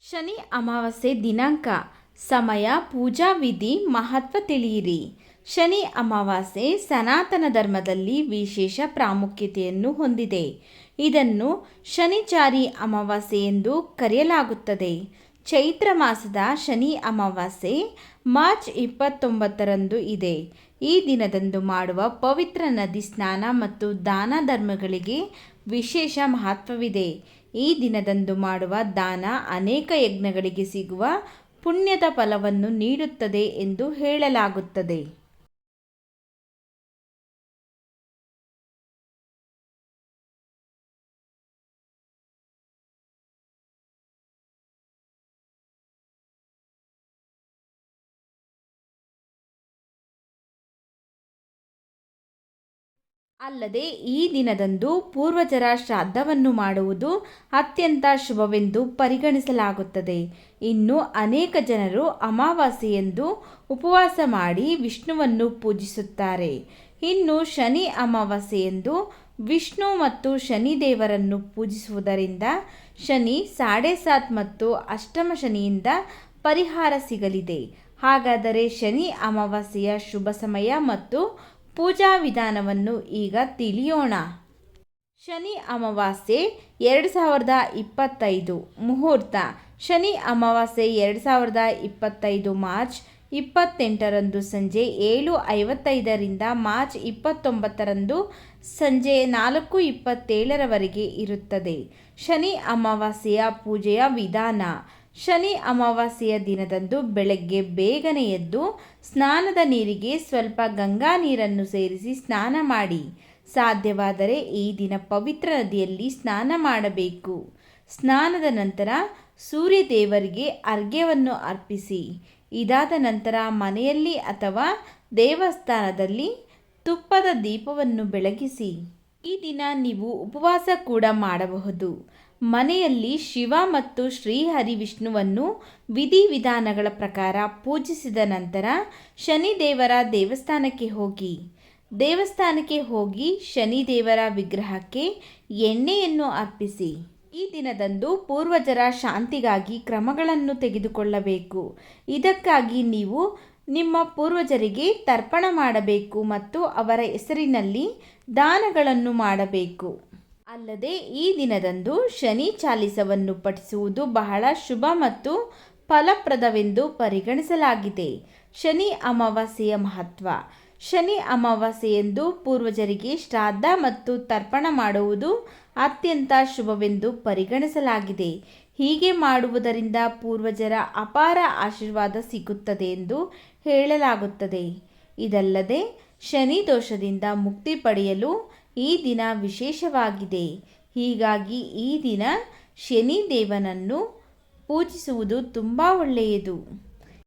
ಶನಿ ಅಮಾವಾಸ್ಯೆ ದಿನಾಂಕ. ಸಮಯ, ಪೂಜಾ ವಿಧಿ, ಮಹತ್ವ ತಿಳಿಯಿರಿ. ಶನಿ ಅಮಾವಾಸ್ಯೆ ಸನಾತನ ಧರ್ಮದಲ್ಲಿ ವಿಶೇಷ ಪ್ರಾಮುಖ್ಯತೆಯನ್ನು ಹೊಂದಿದೆ. ಇದನ್ನು ಶನಿಚಾರಿ ಅಮಾವಾಸ್ಯೆ ಎಂದು ಕರೆಯಲಾಗುತ್ತದೆ. ಚೈತ್ರ ಮಾಸದ ಶನಿ ಅಮಾವಾಸ್ಯೆ ಮಾರ್ಚ್ ಇಪ್ಪತ್ತೊಂಬತ್ತರಂದು ಇದೆ. ಈ ದಿನದಂದು ಮಾಡುವ ಪವಿತ್ರ ನದಿ ಸ್ನಾನ ಮತ್ತು ದಾನ ಧರ್ಮಗಳಿಗೆ ವಿಶೇಷ ಮಹತ್ವವಿದೆ. ಈ ದಿನದಂದು ಮಾಡುವ ದಾನ ಅನೇಕ ಯಜ್ಞಗಳಿಗೆ ಸಿಗುವ ಪುಣ್ಯದ ಫಲವನ್ನು ನೀಡುತ್ತದೆ ಎಂದು ಹೇಳಲಾಗುತ್ತದೆ. ಅಲ್ಲದೆ ಈ ದಿನದಂದು ಪೂರ್ವಜರ ಶ್ರಾದ್ದವನ್ನು ಮಾಡುವುದು ಅತ್ಯಂತ ಶುಭವೆಂದು ಪರಿಗಣಿಸಲಾಗುತ್ತದೆ. ಇನ್ನು ಅನೇಕ ಜನರು ಅಮಾವಾಸ್ಯೆಯಂದು ಉಪವಾಸ ಮಾಡಿ ವಿಷ್ಣುವನ್ನು ಪೂಜಿಸುತ್ತಾರೆ. ಇನ್ನು ಶನಿ ಅಮಾವಾಸ್ಯೆಯಂದು ವಿಷ್ಣು ಮತ್ತು ಶನಿ ದೇವರನ್ನು ಪೂಜಿಸುವುದರಿಂದ ಶನಿ ಸಾಡೆ ಸಾತ್ ಮತ್ತು ಅಷ್ಟಮ ಶನಿಯಿಂದ ಪರಿಹಾರ ಸಿಗಲಿದೆ. ಹಾಗಾದರೆ ಶನಿ ಅಮಾವಾಸ್ಯೆಯ ಶುಭ ಸಮಯ ಮತ್ತು ಪೂಜಾ ವಿಧಾನವನ್ನು ಈಗ ತಿಳಿಯೋಣ. ಶನಿ ಅಮಾವಾಸ್ಯೆ ಎರಡು ಸಾವಿರದ ಇಪ್ಪತ್ತೈದು ಮುಹೂರ್ತ. ಶನಿ ಅಮಾವಾಸ್ಯೆ ಎರಡು ಸಾವಿರದ ಇಪ್ಪತ್ತೈದು ಮಾರ್ಚ್ ಇಪ್ಪತ್ತೆಂಟರಂದು ಸಂಜೆ ಏಳು ಐವತ್ತೈದರಿಂದ ಮಾರ್ಚ್ ಇಪ್ಪತ್ತೊಂಬತ್ತರಂದು ಸಂಜೆ ನಾಲ್ಕು ಇಪ್ಪತ್ತೇಳರವರೆಗೆ ಇರುತ್ತದೆ. ಶನಿ ಅಮಾವಾಸ್ಯೆಯ ಪೂಜೆಯ ವಿಧಾನ. ಶನಿ ಅಮಾವಾಸ್ಯೆಯ ದಿನದಂದು ಬೆಳಗ್ಗೆ ಬೇಗನೆ ಎದ್ದು ಸ್ನಾನದ ನೀರಿಗೆ ಸ್ವಲ್ಪ ಗಂಗಾ ನೀರನ್ನು ಸೇರಿಸಿ ಸ್ನಾನ ಮಾಡಿ. ಸಾಧ್ಯವಾದರೆ ಈ ದಿನ ಪವಿತ್ರ ನದಿಯಲ್ಲಿ ಸ್ನಾನ ಮಾಡಬೇಕು. ಸ್ನಾನದ ನಂತರ ಸೂರ್ಯ ದೇವರಿಗೆ ಅರ್ಘ್ಯವನ್ನು ಅರ್ಪಿಸಿ. ಇದಾದ ನಂತರ ಮನೆಯಲ್ಲಿ ಅಥವಾ ದೇವಸ್ಥಾನದಲ್ಲಿ ತುಪ್ಪದ ದೀಪವನ್ನು ಬೆಳಗಿಸಿ. ಈ ದಿನ ನೀವು ಉಪವಾಸ ಕೂಡ ಮಾಡಬಹುದು. ಮನೆಯಲ್ಲಿ ಶಿವ ಮತ್ತು ಶ್ರೀಹರಿ ವಿಷ್ಣುವನ್ನು ವಿಧಿವಿಧಾನಗಳ ಪ್ರಕಾರ ಪೂಜಿಸಿದ ನಂತರ ಶನಿದೇವರ ದೇವಸ್ಥಾನಕ್ಕೆ ಹೋಗಿ. ದೇವಸ್ಥಾನಕ್ಕೆ ಹೋಗಿ ಶನಿದೇವರ ವಿಗ್ರಹಕ್ಕೆ ಎಣ್ಣೆಯನ್ನು ಅರ್ಪಿಸಿ. ಈ ದಿನದಂದು ಪೂರ್ವಜರ ಶಾಂತಿಗಾಗಿ ಕ್ರಮಗಳನ್ನು ತೆಗೆದುಕೊಳ್ಳಬೇಕು. ಇದಕ್ಕಾಗಿ ನೀವು ನಿಮ್ಮ ಪೂರ್ವಜರಿಗೆ ತರ್ಪಣ ಮಾಡಬೇಕು ಮತ್ತು ಅವರ ಹೆಸರಿನಲ್ಲಿ ದಾನಗಳನ್ನು ಮಾಡಬೇಕು. ಅಲ್ಲದೆ ಈ ದಿನದಂದು ಶನಿ ಚಾಲಿಸವನ್ನು ಪಠಿಸುವುದು ಬಹಳ ಶುಭ ಮತ್ತು ಫಲಪ್ರದವೆಂದು ಪರಿಗಣಿಸಲಾಗಿದೆ. ಶನಿ ಅಮಾವಾಸ್ಯೆಯ ಮಹತ್ವ. ಶನಿ ಅಮಾವಾಸ್ಯೆಯೆಂದು ಪೂರ್ವಜರಿಗೆ ಶ್ರಾದ್ದ ಮತ್ತು ತರ್ಪಣ ಮಾಡುವುದು ಅತ್ಯಂತ ಶುಭವೆಂದು ಪರಿಗಣಿಸಲಾಗಿದೆ. ಹೀಗೆ ಮಾಡುವುದರಿಂದ ಪೂರ್ವಜರ ಅಪಾರ ಆಶೀರ್ವಾದ ಸಿಗುತ್ತದೆ ಎಂದು ಹೇಳಲಾಗುತ್ತದೆ. ಇದಲ್ಲದೆ ಶನಿ ದೋಷದಿಂದ ಮುಕ್ತಿ ಪಡೆಯಲು ಈ ದಿನ ವಿಶೇಷವಾಗಿದೆ. ಹೀಗಾಗಿ ಈ ದಿನ ಶನಿ ದೇವನನ್ನು ಪೂಜಿಸುವುದು ತುಂಬ ಒಳ್ಳೆಯದು.